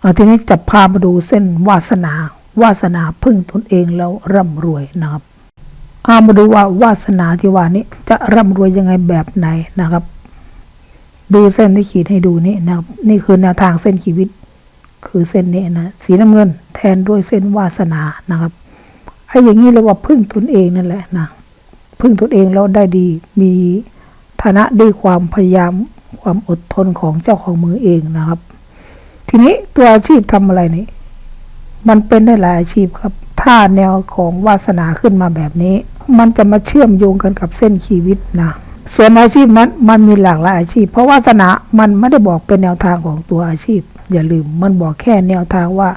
เอาทีนี้จะพามาดูเส้นวาสนา วาสนาพึ่งตนเองแล้วร่ำรวยนะครับเอามาดูว่าวาสนาที่ว่านี้จะร่ำรวยยังไงแบบไหนนะครับ ดูเส้นที่ขีดให้ดูนี่นะครับ นี่คือแนวทางเส้นชีวิต คือเส้นนี้นะสีน้ำเงินแทนด้วยเส้นวาสนานะครับไอ้อย่างนี้เรียกว่าพึ่งตนเองนั่นแหละนะพึ่งตนเองแล้วได้ดีมีฐานะด้วยความพยายามความอดทนของเจ้าของมือเองนะครับ ทีนี้ตัวอาชีพทำอะไรนี่มันเป็นได้หลายอาชีพครับ ถ้าแนวของวาสนาขึ้นมาแบบนี้ มันจะมาเชื่อมโยงกันกับเส้นชีวิตนะส่วนอาชีพนั้นมันมีหลากหลายอาชีพ เพราะวาสนามันไม่ได้บอกเป็นแนวทางของตัวอาชีพ อย่าลืมมันบอกแค่แนวทางว่า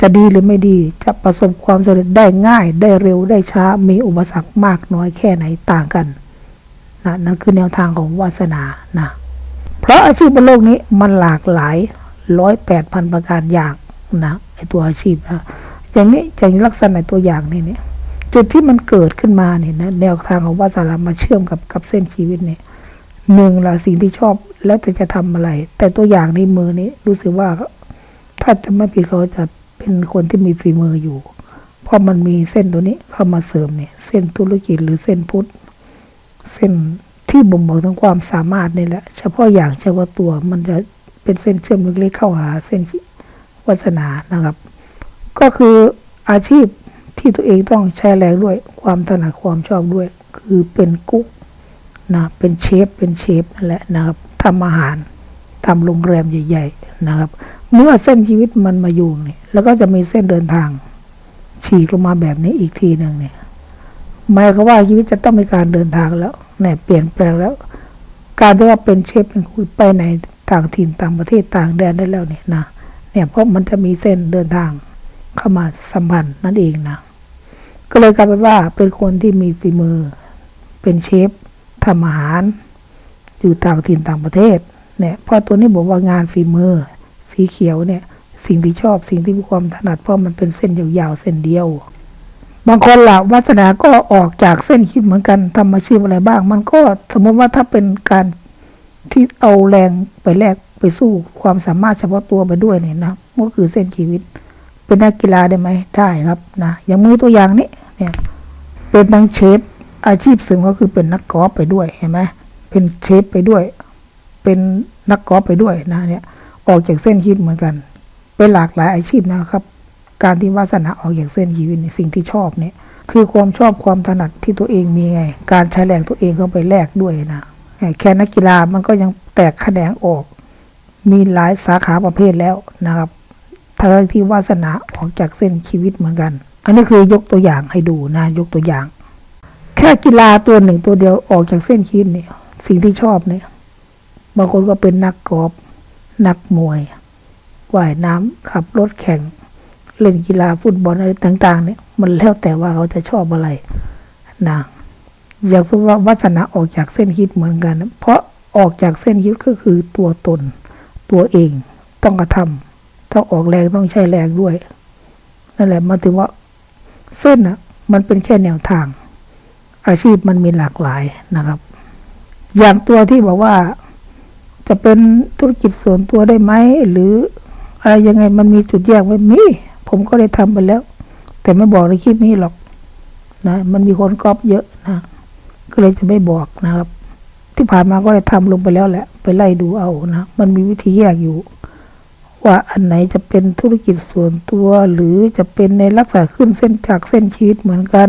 จะดีหรือไม่ดี จะประสบความสำเร็จได้ง่าย ได้เร็วได้ช้า มีอุปสรรคมากน้อยแค่ไหนต่างกันนะนั่นคือแนวทางของวาสนานะ เพราะอาชีพบนโลกนี้มันหลากหลาย ร้อยแปดพันประการอย่างนะไอตัวอาชีพนะอย่างนี้อย่างลักษณะตัวอย่างนี่เนี่ยจุดที่มันเกิดขึ้นมาเนี่ยนะแนวทางของวาสนามาเชื่อมกับกับเส้นชีวิตเนี่ยหนึ่งละสิ่งที่ชอบแล้วแต่จะทำอะไร แต่ตัวอย่างในมือนี้รู้สึกว่าถ้าจะไม่ผิดเขาจะเป็นคนที่มีฝีมืออยู่ เพราะมันมีเส้นตัวนี้เข้ามาเสริมเนี่ย เส้นธุรกิจหรือเส้นพุทธเส้นที่บ่งบอกถึงความสามารถนี่แหละ เฉพาะอย่างเฉพาะตัวมันจะ เป็นเส้นเชื่อมเล็กๆเข้าหาเส้นวาสนานะครับ ก็คืออาชีพที่ตัวเองต้องใช้แรงด้วย ความถนัดความชอบด้วย คือเป็นกุ๊กนะเป็นเชฟเป็นเชฟนั่นแหละนะครับทำอาหารทำโรงแรมใหญ่ ๆ นะครับ เมื่อเส้นชีวิตมันมาอยู่เนี่ยแล้วก็จะมีเส้นเดินทาง ฉีกลงมาแบบนี้อีกทีหนึ่งเนี่ยหมายความว่าชีวิตจะต้องมีการเดินทางแล้วเนี่ยเปลี่ยนแปลงแล้ว การที่ว่าเป็นเชฟเป็นคุยไปใน ต่างถิ่นต่างประเทศต่างแดนได้แล้วเนี่ยนะเนี่ยเพราะมันจะมีเส้นเดินทางเข้ามาสัมพันธ์นั่นเองนะก็เลยกลายเป็นว่าเป็นคนที่มีฝีมือ เป็นเชฟทำอาหาร อยู่ต่างถิ่นต่างประเทศเนี่ยเพราะตัวนี้บอกว่างานฝีมือ สีเขียวเนี่ย สิ่งที่ชอบสิ่งที่มีความถนัดเพราะมันเป็นเส้นยาวๆเส้นเดียว บางคนละวาสนาก็ออกจากเส้นคิดเหมือนกันทำอาชีพอะไรบ้าง มันก็สมมติว่าถ้าเป็นการ ที่เอาแรงไปแลกไปสู้ความสามารถเฉพาะตัวไปด้วยเนี่ยนะก็คือเส้นชีวิต เป็นนักกีฬาได้ไหมได้ครับนะอย่างมือตัวอย่างนี้เนี่ยเป็นทั้งเชฟอาชีพเสริมก็คือเป็นนักกอล์ฟไปด้วยเห็นไหมเป็นเชฟไปด้วย เป็นนักกอล์ฟไปด้วยนะเนี่ยออกจากเส้นคิดเหมือนกัน เป็นหลากหลายอาชีพนะครับ การที่วาสนาออกจากเส้นชีวิตในสิ่งที่ชอบเนี่ยคือความชอบความถนัดที่ตัวเองมีไง การใช้แรงตัวเองเข้าไปแลกด้วยนะ แค่นักกีฬามันก็ยังแตกแขนงออก มีหลายสาขาประเภทแล้วนะครับทั้งที่วาสนาออกจากเส้นชีวิตเหมือนกัน อันนี้คือยกตัวอย่างให้ดูนะยกตัวอย่าง แค่กีฬาตัวหนึ่งตัวเดียวออกจากเส้นชีวิตเนี่ย สิ่งที่ชอบเนี่ยบางคนก็เป็นนักกอล์ฟนักมวยว่ายน้ำขับรถแข่ง เล่นกีฬาฟุตบอลอะไรต่าง ๆ เนี่ย มันแล้วแต่ว่าเขาจะชอบอะไรนะ อย่างสมมติว่าวัฒนะออกจากเส้นคิดเหมือนกัน เพราะออกจากเส้นคิดก็คือตัวตน ตัวเองต้องกระทำต้องออกแรงต้องใช้แรงด้วยนั่นแหละมาถึงว่าเส้นอะ มันเป็นแค่แนวทาง อาชีพมันมีหลากหลายนะครับ อย่างตัวที่บอกว่า จะเป็นธุรกิจส่วนตัวได้ไหมหรืออะไรยังไงมันมีจุดแยกไว้มีผมก็ได้ทำไปแล้ว แต่ไม่บอกในคลิปนี้หรอกนะ มันมีคนก๊อปเยอะ ก็เลยจะไม่บอกนะครับ ที่ผ่านมาก็ได้ทำลงไปแล้วแหละ ไปไล่ดูเอานะ มันมีวิธีแยกอยู่ ว่าอันไหนจะเป็นธุรกิจส่วนตัว หรือจะเป็นในลักษณะขึ้นเส้นจากเส้นชีวิตเหมือนกัน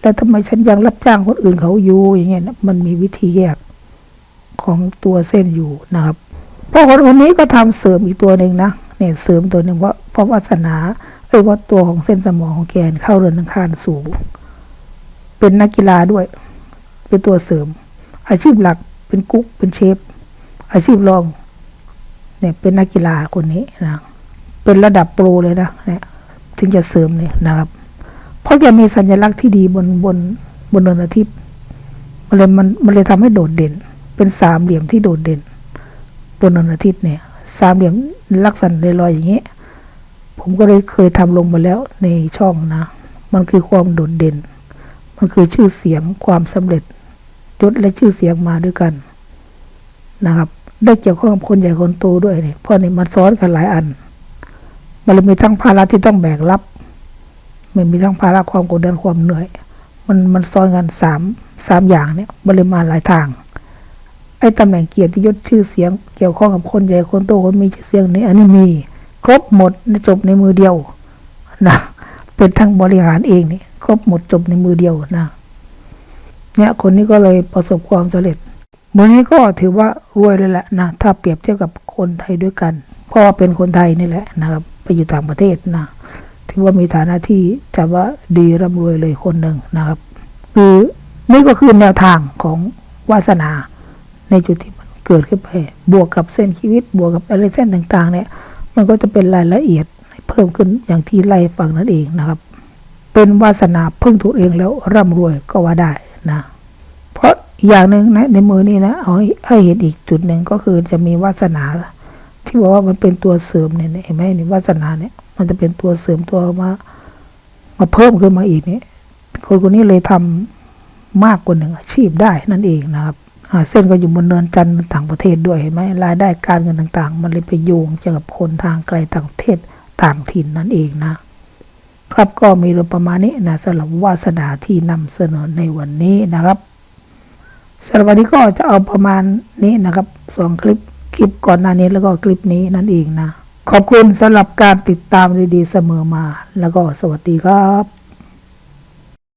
แล้วทำไมฉันยังรับจ้างคนอื่นเขาอยู่อย่างเงี้ยนะมันมีวิธีแยกของตัวเส้นอยู่นะครับเพราะคนคนนี้ก็ทำเสริมอีกตัวหนึ่งนะเนี่ยเสริมตัวหนึ่งเพราะเพราะวาสนาเอ้ยว่าตัวของเส้นสมองของแกนเข้าเรือนอังคารสูง เป็นนักกีฬาด้วย เป็นตัวเสริม อาชีพหลักเป็นกุ๊กเป็นเชฟ อาชีพรองเนี่ยเป็นนักกีฬาคนนี้นะเป็นระดับโปรเลยนะเนี่ยถึงจะเสริมเนี่ยนะครับ เพราะแกมีสัญลักษณ์ที่ดีบนบนบนดวงอาทิตย์มันเลยมันมันเลยทำให้โดดเด่น เป็นสามเหลี่ยมที่โดดเด่น บนดวงอาทิตย์เนี่ย สามเหลี่ยมลักษณะลอยๆอย่างเงี้ยผมก็เลยเคยทำลงมาแล้วในช่องนะ มันคือความโดดเด่น มันคือชื่อเสียงความสำเร็จ ยศและชื่อเสียงมาด้วยกันนะครับ ได้เกี่ยวข้องกับคนใหญ่คนโตด้วยเนี่ยเพราะเนี่ยมันซ้อนกันหลายอัน มันเลยมีทั้งภาระที่ต้องแบกรับ มันมีทั้งภาระความกดดันความเหนื่อย มันมันซ้อนกันสามสามอย่างเนี่ยมันเลยมาหลายทาง ไอ้ตำแหน่งเกียรติยศชื่อเสียง เกี่ยวข้องกับคนใหญ่คนโตคนมีชื่อเสียงนี้อันนี้มีครบหมดจบในมือเดียวนะเป็นทั้งบริหารเองนี่ครบหมดจบในมือเดียวนะ เนี่ยคนนี้ก็เลยประสบความสำเร็จมือนี้ก็ถือว่ารวยเลยแหละนะถ้าเปรียบเทียบกับคนไทยด้วยกัน เพราะว่าเป็นคนไทยนี่แหละนะครับไปอยู่ต่างประเทศนะถือว่ามีฐานะที่จะว่าดีร่ำรวยเลยคนหนึ่งนะครับคือนี่ก็คือแนวทางของวาสนาในจุดที่มันเกิดขึ้นไป บวกกับเส้นชีวิต บวกกับอะไรเส้นต่าง ๆ เนี่ย มันก็จะเป็นรายละเอียดเพิ่มขึ้นอย่างที่ไล่ฟังนั่นเองนะครับ เป็นวาสนาพึ่งตัวเองแล้วร่ำรวยก็ว่าได้ นะ เพราะอย่างหนึ่งนะ ในมือนี่นะเอาให้เห็นอีกจุดหนึ่งก็คือจะมีวาสนา ที่บอกว่ามันเป็นตัวเสริมเนี่ยเห็นไหมนี่วาสนาเนี่ย มันจะเป็นตัวเสริมตัวมามาเพิ่มขึ้นมาอีกนี่คนคนนี้เลยทำมากกว่าหนึ่งอาชีพได้นั่นเองนะครับเส้นก็อยู่บนเนินจันทร์ต่างประเทศด้วยเห็นไหมรายได้การเงินต่าง ๆ มันเลยไปโยงเกี่ยวกับคนทางไกลต่างประเทศต่างถิ่นนั่นเองนะ ครับก็มีเรื่องประมาณนี้นะสำหรับวาสนาที่นำเสนอในวันนี้นะครับสำหรับวันนี้ก็จะเอาประมาณนี้นะครับสองคลิปคลิปก่อนหน้านี้แล้วก็คลิปนี้นั่นเองนะ ขอบคุณสำหรับการติดตามดีๆเสมอมา แล้วก็สวัสดีครับ